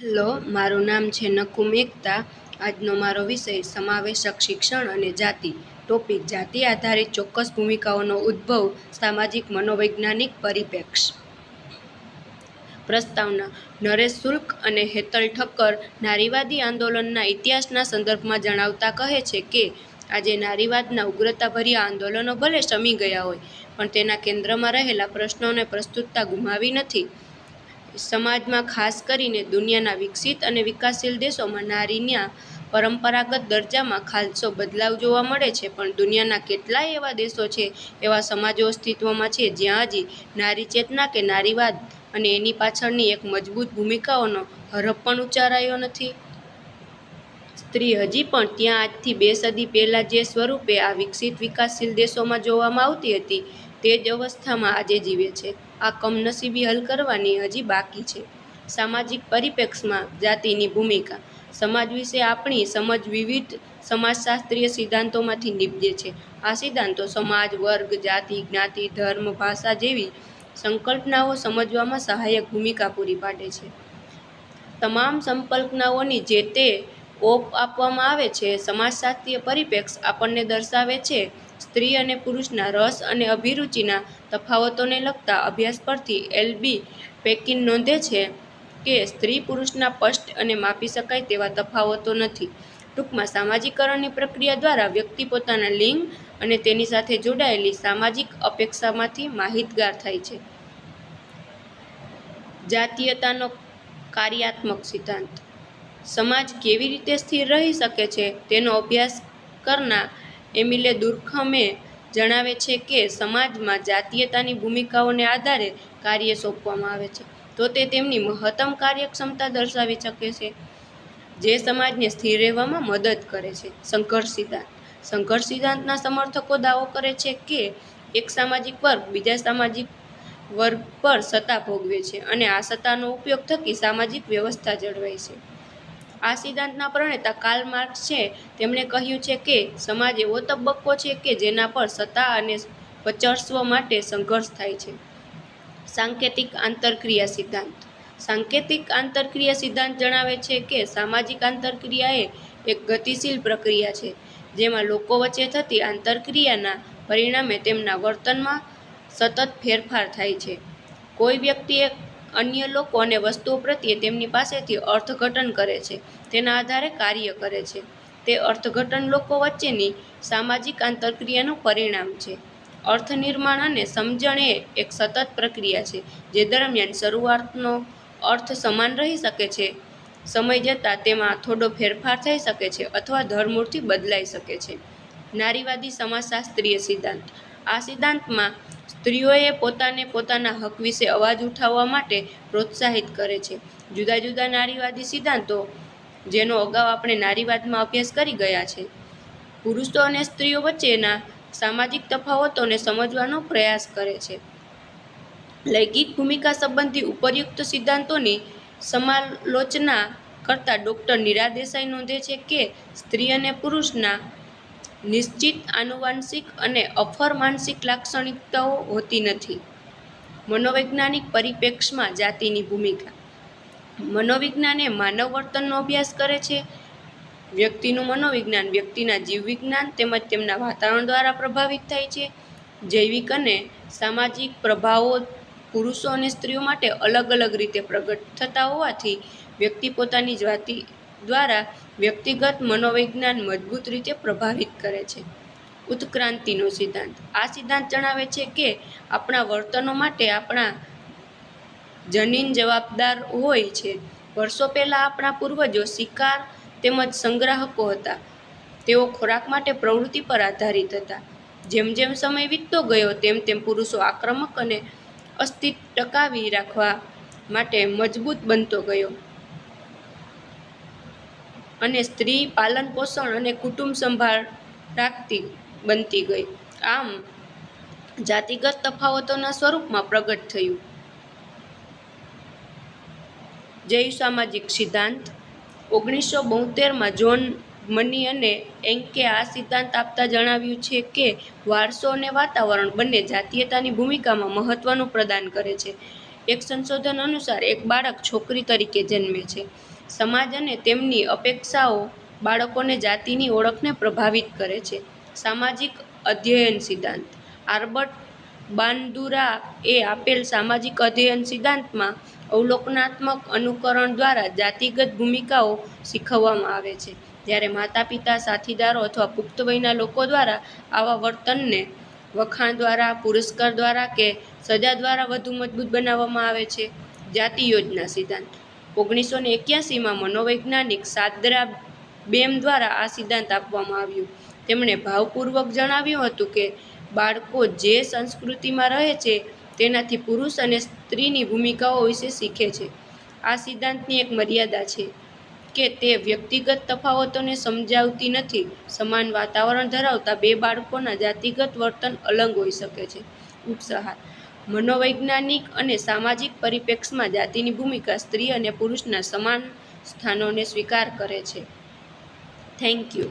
Hello મારું નામ છે નકુમ એકતા. આજનો મારો વિષય સમાવેશક શિક્ષણ અને જાતિ. ટોપિક, જાતિ આધારિત ચોક્કસ ભૂમિકાઓનો ઉદ્ભવ, સામાજિક મનોવૈજ્ઞાનિક પરિપ્રેક્ષ પ્રસ્તાવના, નરેશ શુલ્ક અને હેતલ ઠક્કર નારીવાદી આંદોલનના ઇતિહાસના સંદર્ભમાં જણાવતા કહે છે કે, આજે નારીવાદના ઉગ્રતાભર્યા આંદોલનો ભલે શમી ગયા હોય, પણ તેના કેન્દ્રમાં રહેલા પ્રશ્નોને પ્રસ્તુતતા ગુમાવી નથી. સમાજમાં ખાસ કરીને દુનિયાના વિકસિત અને વિકાસશીલ દેશોમાં નારીના પરંપરાગત દરજ્જામાં ખાલસો બદલાવ જોવા મળે છે. પણ દુનિયાના કેટલાય એવા દેશો છે, એવા સમાજો અસ્તિત્વમાં છે, જ્યાં હજી નારી ચેતના કે નારીવાદ અને એની પાછળની એક મજબૂત ભૂમિકાઓનો હરફ પણ ઉચ્ચારાયો નથી. સ્ત્રી હજી પણ ત્યાં આજથી બે સદી પહેલાં જે સ્વરૂપે આ વિકસિત વિકાસશીલ દેશોમાં જોવામાં આવતી હતી, તે જ અવસ્થામાં આજે જીવે છે. આ કમનસીબી હલ કરવાની હજી બાકી છે. સામાજિક પરિપ્રેક્ષમાં જાતિની ભૂમિકા. સમાજ વિશે આપણી સમજ વિવિધ સમાજશાસ્ત્રીય સિદ્ધાંતોમાંથી નીપજે છે. આ સિદ્ધાંતો સમાજ, વર્ગ, જાતિ, જ્ઞાતિ, ધર્મ, ભાષા જેવી સંકલ્પનાઓ સમજવામાં સહાયક ભૂમિકા પૂરી પાડે છે. તમામ સંકલ્પનાઓની જે તે ઓપ આપવામાં આવે છે, સમાજશાસ્ત્રીય પરિપ્રેક્ષ આપણને દર્શાવે છે સ્ત્રી અને પુરુષના રસ અને અભિરુચિના તફાવતોને લગતા અભ્યાસ પરથી એલબી પેકિન નોંધે છે કે સ્ત્રી પુરુષના સ્પષ્ટ અને માપી શકાય તેવા તફાવતો નથી. ટૂંકમાં સામાજિકરણની પ્રક્રિયા દ્વારા વ્યક્તિ પોતાના લિંગ અને તેની સાથે જોડાયેલી સામાજિક અપેક્ષામાંથી માહિતગાર થાય છે. જાતીયતાનો કાર્યાત્મક સિદ્ધાંત. સમાજ કેવી રીતે સ્થિર રહી શકે છે તેનો અભ્યાસ કરનાર એમિલે દુર્ખમે જણાવે છે કે સમાજમાં જાતીયતાની ભૂમિકાઓને આધારે કાર્ય સોંપવામાં આવે છે. તો તે તેમની મહત્તમ કાર્યક્ષમતા દર્શાવી શકે છે, જે સમાજને સ્થિર રહેવામાં મદદ કરે છે. સંઘર્ષ સિદ્ધાંત. સંઘર્ષ સિદ્ધાંતના સમર્થકો દાવો કરે છે કે એક સામાજિક વર્ગ બીજા સામાજિક વર્ગ પર સત્તા ભોગવે છે અને આ સત્તાનો ઉપયોગ થકી સામાજિક વ્યવસ્થા જળવાય છે. આ સિદ્ધાંતના પ્રણેતા કાર્લ માર્ક્સ છે. તેમણે કહ્યું છે કે, સમાજ એવો તબક્કો છે કે જેના પર સત્તા અને વર્ચસ્વ માટે સંઘર્ષ થાય છે. સાંકેતિક આંતરક્રિયા સિદ્ધાંત. સાંકેતિક આંતરક્રિયા સિદ્ધાંત જણાવે છે કે, સામાજિક આંતરક્રિયા એ એક ગતિશીલ પ્રક્રિયા છે, જેમાં લોકો વચ્ચે થતી આંતરક્રિયાના પરિણામે તેમના વર્તનમાં સતત ફેરફાર થાય છે. કોઈ વ્યક્તિ અન્ય લોકો અને વસ્તુઓ પ્રત્યે તેમની પાસેથી અર્થઘટન કરે છે. તેના આધારે કાર્ય કરે છે. તે અર્થઘટન લોકો વચ્ચેની સામાજિક આંતરક્રિયાનું પરિણામ છે. અર્થ નિર્માણ અને સમજણ એ એક સતત પ્રક્રિયા છે, જે દરમિયાન શરૂઆતનો અર્થ સમાન રહી શકે છે, સમય જતાં તેમાં થોડો ફેરફાર થઈ શકે છે અથવા ધરમૂળથી બદલાઈ શકે છે. નારીવાદી સમાજશાસ્ત્રીય સિદ્ધાંત. આ સિદ્ધાંતમાં સ્ત્રીઓએ પોતાને પોતાના હક વિશે અવાજ ઉઠાવવા માટે પ્રોત્સાહિત કરે છે. જુદા જુદા નારીવાદી સિદ્ધાંતો, જેનો અગાઉ આપણે નારીવાદમાં અભ્યાસ કરી ગયા છે. પુરુષો અને સ્ત્રીઓ વચ્ચેના સામાજિક તફાવતોને સમજવાનો પ્રયાસ કરે છે. લૈંગિક ભૂમિકા સંબંધી ઉપરયુક્ત સિદ્ધાંતોની સમાલોચના કરતા ડૉક્ટર નીરા દેસાઈ નોંધે છે કે સ્ત્રી અને પુરુષના નિશ્ચિત આનુવાંશિક અને અફર માનસિક લાક્ષણિકતાઓ હોતી નથી. મનોવૈજ્ઞાનિક પરિપ્રેક્ષમાં જાતિની ભૂમિકા. મનોવિજ્ઞાન એ માનવ વર્તનનો અભ્યાસ કરે છે. વ્યક્તિનું મનોવિજ્ઞાન વ્યક્તિના જીવવિજ્ઞાન તેમજ તેમના વાતાવરણ દ્વારા પ્રભાવિત થાય છે. જૈવિક અને સામાજિક પ્રભાવો પુરુષો અને સ્ત્રીઓ માટે અલગ અલગ રીતે પ્રગટ થતા હોવાથી વ્યક્તિ પોતાની જાતિ દ્વારા વ્યક્તિગત મનોવિજ્ઞાન મજબૂત રીતે પ્રભાવિત કરે છે. ઉત્ક્રાંતિનો સિદ્ધાંત. આ સિદ્ધાંત જણાવે છે કે આપણા વર્તનો માટે આપણા જનીન જવાબદાર હોય છે. વર્ષો પહેલાં આપણા પૂર્વજો શિકાર તેમજ સંગ્રાહકો હતા. તેઓ ખોરાક માટે પ્રવૃત્તિ પર આધારિત હતા. જેમ જેમ સમય વીતતો ગયો તેમ તેમ પુરુષો આક્રમક અને અસ્તિત્વ ટકાવી રાખવા માટે મજબૂત બનતો ગયો. અને સ્ત્રી પાલન પોષણ અને કુટુંબ સંભાળ રાખતી બનતી ગઈ. આમ, જાતિગત તફાવતોના સ્વરૂપમાં પ્રગટ થયું. જૈવ સામાજિક સિદ્ધાંત. ઓગણીસો બોતેરમાં જોન મની અને એન્કે આ સિદ્ધાંત આપતા જણાવ્યું છે કે, વારસો અને વાતાવરણ બંને જાતીયતાની ભૂમિકામાં મહત્વનું પ્રદાન કરે છે. એક સંશોધન અનુસાર, એક બાળક છોકરી તરીકે જન્મે છે. સમાજ અને તેમની અપેક્ષાઓ બાળકોને જાતિની ઓળખને પ્રભાવિત કરે છે. સામાજિક અધ્યયન સિદ્ધાંત. આલ્બર્ટ બાંદુરા એ આપેલ સામાજિક અધ્યયન સિદ્ધાંતમાં અવલોકનાત્મક અનુકરણ દ્વારા જાતિગત ભૂમિકાઓ શીખવવામાં આવે છે. જ્યારે માતા પિતા સાથીદારો અથવા પુખ્ત વયના લોકો દ્વારા આવા વર્તનને વખાણ દ્વારા, પુરસ્કાર દ્વારા કે સજા દ્વારા વધુ મજબૂત બનાવવામાં આવે છે. જાતિ યોજના સિદ્ધાંત. ઓગણીસો ને એક્યાસીમાં મનોવૈજ્ઞાનિક સાદ્રા બેમ દ્વારા આ સિદ્ધાંત આપવામાં આવ્યું. તેમણે ભાવપૂર્વક જણાવ્યું હતું કે, બાળકો જે સંસ્કૃતિમાં રહે છે, તેનાથી પુરુષ અને સ્ત્રીની ભૂમિકાઓ વિશે શીખે છે. આ સિદ્ધાંતની એક મર્યાદા છે કે તે વ્યક્તિગત તફાવતોને સમજાવતી નથી. સમાન વાતાવરણ ધરાવતા બે બાળકોના જાતિગત વર્તન અલગ હોઈ શકે છે. ઉપસહાર મનોવૈજ્ઞાનિક અને સામાજિક પરિપ્રેક્ષમાં જાતિની ભૂમિકા સ્ત્રી અને પુરુષના સમાન સ્થાનોને સ્વીકાર કરે છે. Thank you